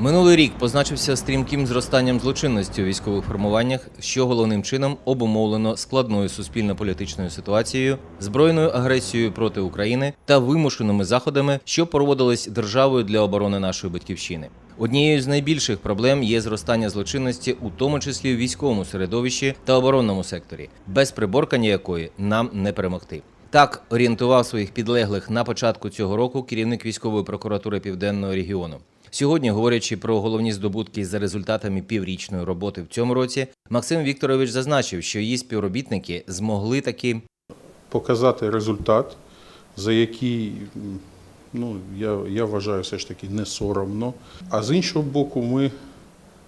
Минулий рік позначився стрімким зростанням злочинності у військових формуваннях, що головним чином обумовлено складною суспільно-політичною ситуацією, збройною агресією проти України та вимушеними заходами, що проводились державою для оборони нашої батьківщини. Однією з найбільших проблем є зростання злочинності, у тому числі у військовому середовищі та оборонному секторі, без приборкання якої нам не перемогти. Так орієнтував своїх підлеглих на початку цього року керівник військової прокуратури південного регіону. Сьогодні, говорячи про головні здобутки за результатами піврічної роботи в цьому році, Максим Вікторович зазначив, що її співробітники змогли таки показати результат, за який ну, я, я вважаю все ж таки не соромно. А з іншого боку, ми,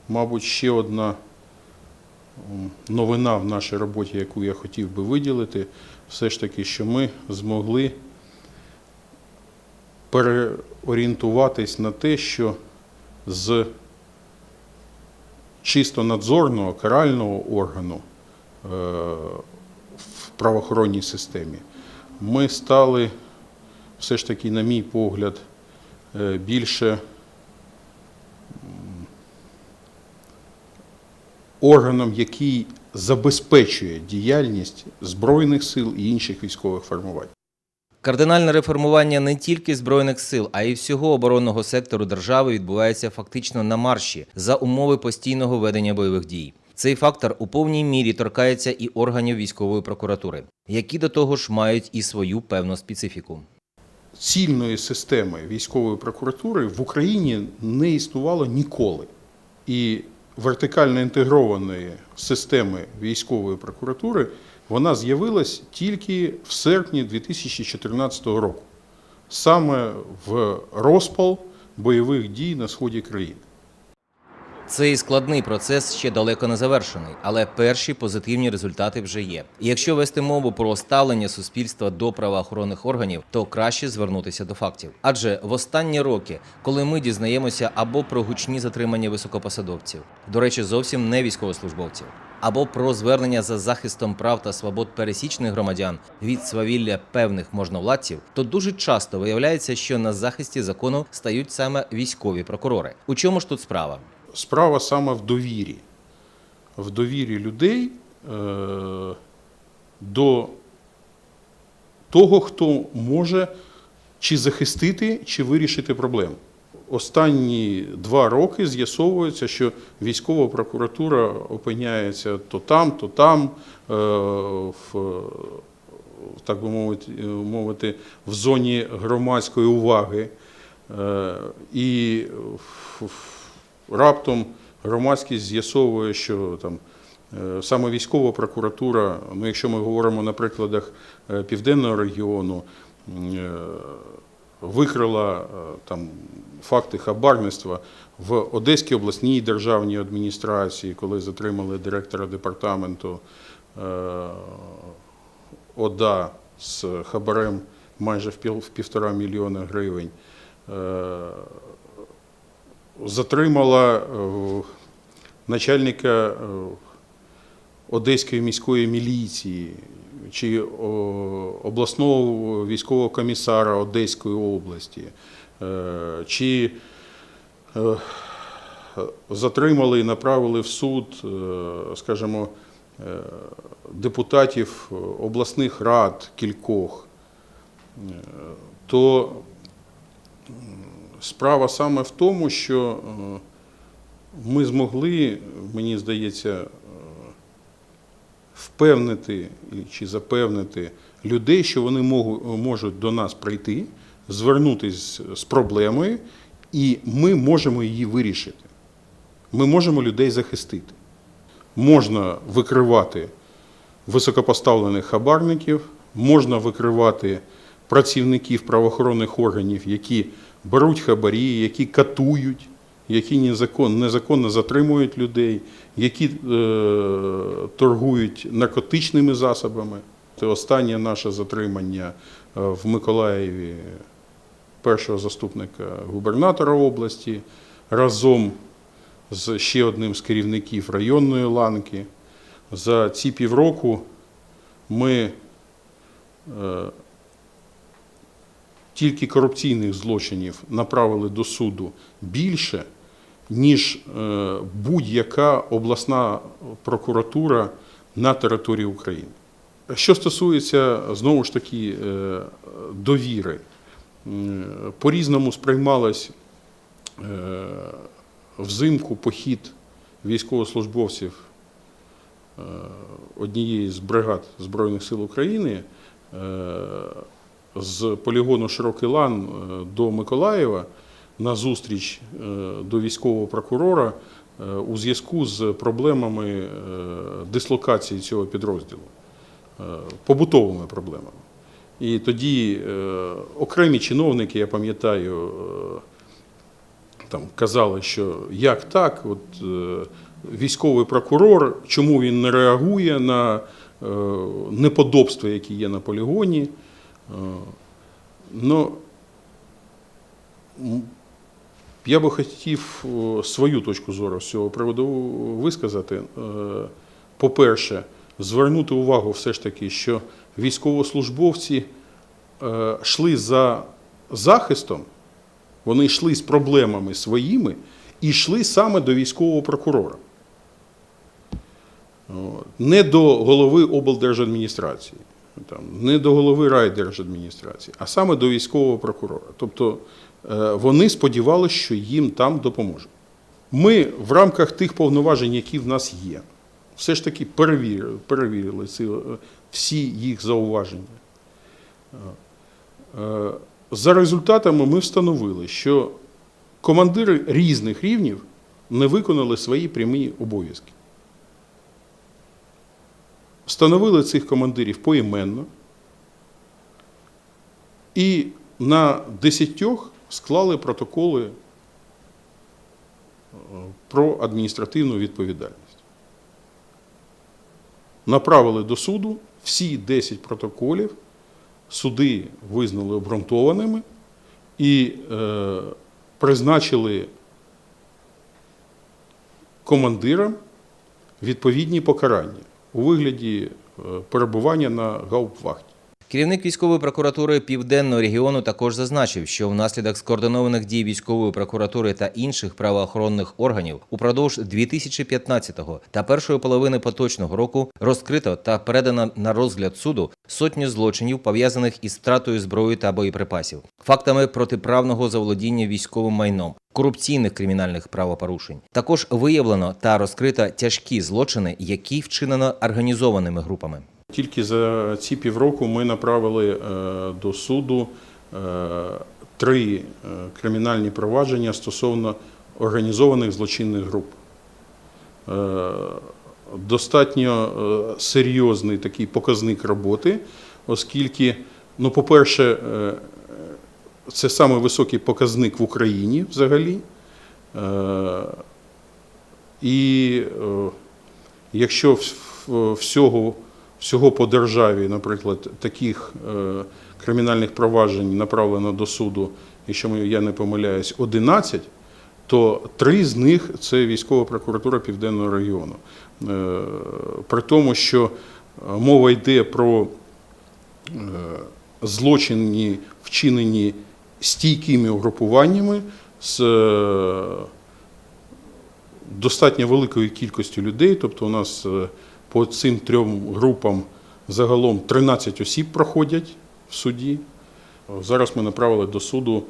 мабуть, ще одна новина в нашій роботі, яку я хотів би виділити, все ж таки, що ми змогли переорієнтуватись на те, що з чисто надзорного карального органу е, в правоохоронній системі ми стали все ж таки, на мій погляд, е, більше органом, який забезпечує діяльність Збройних сил і інших військових формувань. Кардинальне реформування не тільки збройних сил, а й всього оборонного сектору держави відбувається фактично на марші за умови постійного ведення бойових дій. Цей фактор у повній мірі торкається і органів військової прокуратури, які до того ж мають і свою певну специфіку. цільної системи військової прокуратури в Україні не існувало ніколи. І вертикально інтегрованої системи військової прокуратури вона з'явилась тільки в серпні 2014 року, саме в розпал бойових дій на сході країни. Цей складний процес ще далеко не завершений, але перші позитивні результати вже є. І якщо вести мову про ставлення суспільства до правоохоронних органів, то краще звернутися до фактів. Адже в останні роки, коли ми дізнаємося або про гучні затримання високопосадовців, до речі, зовсім не військовослужбовців, або про звернення за захистом прав та свобод пересічних громадян від свавілля певних можновладців, то дуже часто виявляється, що на захисті закону стають саме військові прокурори. У чому ж тут справа? Справа саме в довірі. В довірі людей е, до того, хто може чи захистити, чи вирішити проблему. Останні два роки з'ясовується, що військова прокуратура опиняється то там, то там, е, в, так би мовити, мовити, в зоні громадської уваги. Е, І раптом громадськість з'ясовує, що там е, саме військова прокуратура, ну якщо ми говоримо на прикладах е, південного регіону, е, викрила е, там факти хабарництва в Одеській обласній державній адміністрації, коли затримали директора департаменту е, ОДА з хабарем майже в півтора мільйона гривень. Е, Затримала е, начальника Одеської міської міліції чи обласного військового комісара Одеської області, чи е, затримали і направили в суд, е, скажімо, е, депутатів обласних рад кількох, е, то справа саме в тому, що е, ми змогли, мені здається, е, впевнити чи запевнити людей, що вони можуть до нас прийти, звернутися з проблемою, і ми можемо її вирішити. Ми можемо людей захистити. Можна викривати високопоставлених хабарників, можна викривати працівників правоохоронних органів, які беруть хабарі, які катують, які незаконно, незаконно затримують людей, які е, торгують наркотичними засобами. Це останнє наше затримання е, в Миколаєві першого заступника губернатора області разом з ще одним з керівників районної ланки. За ці півроку ми е, тільки корупційних злочинів направили до суду більше, ніж е, будь-яка обласна прокуратура на території України. Що стосується знову ж таки е, довіри, м, по-різному сприймалось е, взимку похід військовослужбовців е, однієї з бригад Збройних сил України е, з полігону Широкий Лан до Миколаєва на зустріч до військового прокурора у зв'язку з проблемами дислокації цього підрозділу, побутовими проблемами. І тоді е, окремі чиновники, я пам'ятаю, е, там казали, що як так, от е, військовий прокурор, чому він не реагує на неподобства, які є на полігоні. Ну, я би хотів свою точку зору з цього приводу висказати. По-перше, звернути увагу все ж таки, що військовослужбовці е, йшли за захистом, вони йшли з проблемами своїми і йшли саме до військового прокурора. Не до голови облдержадміністрації, не до голови райдержадміністрації, а саме до військового прокурора. Тобто е, вони сподівалися, що їм там допоможуть. Ми в рамках тих повноважень, які в нас є, все ж таки перевірили, перевірили ці, е, всі їх зауваження. Е, За результатами ми встановили, що командири різних рівнів не виконали свої прямі обов'язки. Встановили цих командирів поіменно і на десятьох склали протоколи е, про адміністративну відповідальність. Направили до суду всі 10 протоколів, суди визнали обґрунтованими і е, призначили командирам відповідні покарання у вигляді е, перебування на гауптвахті. Керівник військової прокуратури Південного регіону також зазначив, що внаслідок скоординованих дій військової прокуратури та інших правоохоронних органів упродовж 2015 та першої половини поточного року розкрито та передано на розгляд суду сотні злочинів, пов'язаних із втратою зброї та боєприпасів, фактами протиправного заволодіння військовим майном, корупційних кримінальних правопорушень. Також виявлено та розкрито тяжкі злочини, які вчинено організованими групами. Тільки за ці півроку ми направили е, до суду е, три е, кримінальні провадження стосовно організованих злочинних груп. Достатньо серйозний такий показник роботи, оскільки, ну, по-перше, це саме високий показник в Україні взагалі. І якщо всього, всього по державі, наприклад, таких е, кримінальних проваджень направлено до суду, якщо ми- я не помиляюсь, 11, то три з них це військова прокуратура Південного регіону. Е, При тому, що е, мова йде про злочини, вчинені стійкими угрупуваннями з достатньо великою кількістю людей. Тобто, у нас по цим трьом групам загалом 13 осіб проходять в суді. Зараз ми направили до суду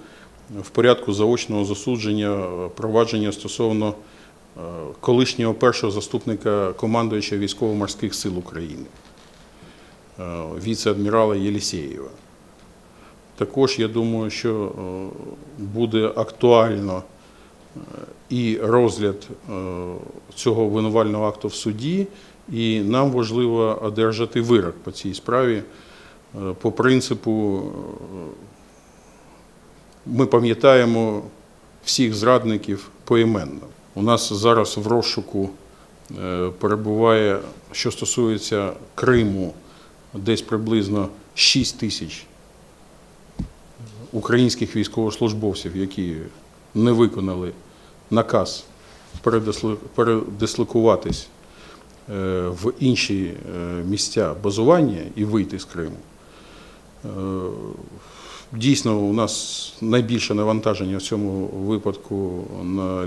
в порядку заочного засудження е, провадження стосовно е, колишнього першого заступника командуюча військово-морських сил України, е, віце-адмірала Єлісєєва. Також я думаю, що буде актуально і розгляд цього винувального акту в суді, і нам важливо одержати вирок по цій справі. Е, По принципу, е, ми пам'ятаємо всіх зрадників поіменно. У нас зараз в розшуку е, перебуває, що стосується Криму, десь приблизно 6 тисяч українських військовослужбовців, які не виконали наказ передисло- передислокуватись в інші е, місця базування і вийти з Криму. Е, Дійсно, у нас найбільше навантаження в цьому випадку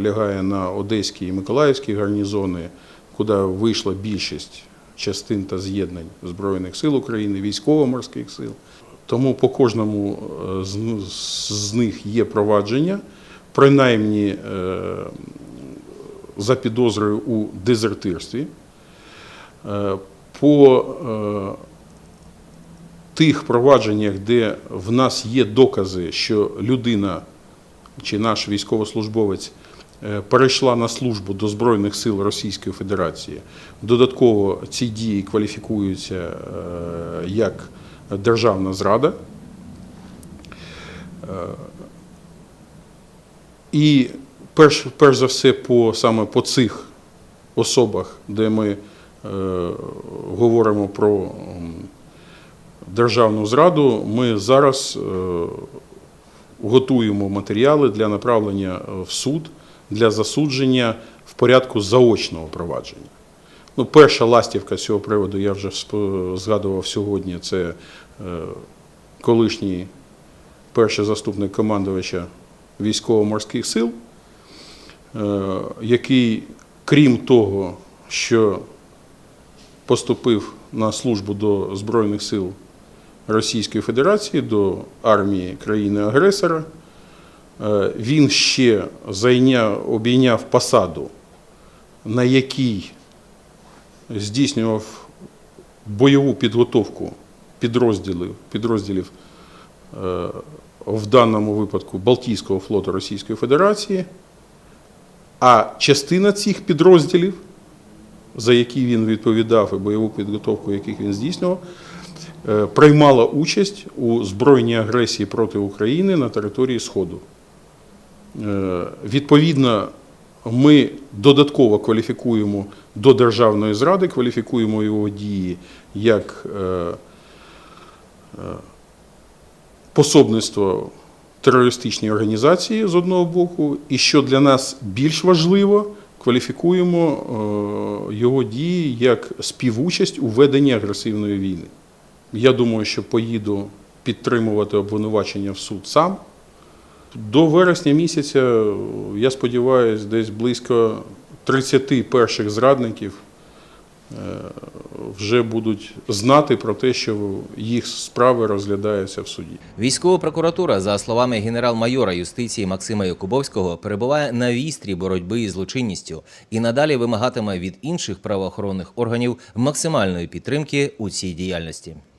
лягає на Одеський і Миколаївський гарнізони, куди вийшла більшість частин та з'єднань Збройних сил України, військово-морських сил. Тому по кожному е, з, них є провадження, принаймні е, за підозрою у дезертирстві. Е, По е, тих провадженнях, де в нас є докази, що людина чи наш військовослужбовець е, перейшла на службу до Збройних сил Російської Федерації, додатково ці дії кваліфікуються як державна зрада. І перш, перш за все, по, саме по цих особах, де ми говоримо про державну зраду, ми зараз е, готуємо матеріали для направлення в суд для засудження в порядку заочного провадження. Ну, перша ластівка з цього приводу, я вже згадував сьогодні, це е, колишній перший заступник командувача військово-морських сил, е, який, крім того, що поступив на службу до Збройних сил Російської Федерації, до армії країни-агресора, е, він ще зайняв, обійняв посаду, на якій здійснював бойову підготовку підрозділів, підрозділів е, в даному випадку Балтійського флоту Російської Федерації, а частина цих підрозділів, за які він відповідав і бойову підготовку, яких він здійснював, е, приймала участь у збройній агресії проти України на території Сходу. Е, Відповідно, ми додатково кваліфікуємо до державної зради, кваліфікуємо його дії як е, пособництво терористичній організації з одного боку, і що для нас більш важливо, кваліфікуємо е, його дії як співучасть у веденні агресивної війни. Я думаю, що поїду підтримувати обвинувачення в суд сам. До вересня місяця, я сподіваюся, десь близько 30 перших зрадників вже будуть знати про те, що їх справи розглядаються в суді. Військова прокуратура, за словами генерал-майора юстиції Максима Якубовського, перебуває на вістрі боротьби із злочинністю і надалі вимагатиме від інших правоохоронних органів максимальної підтримки у цій діяльності.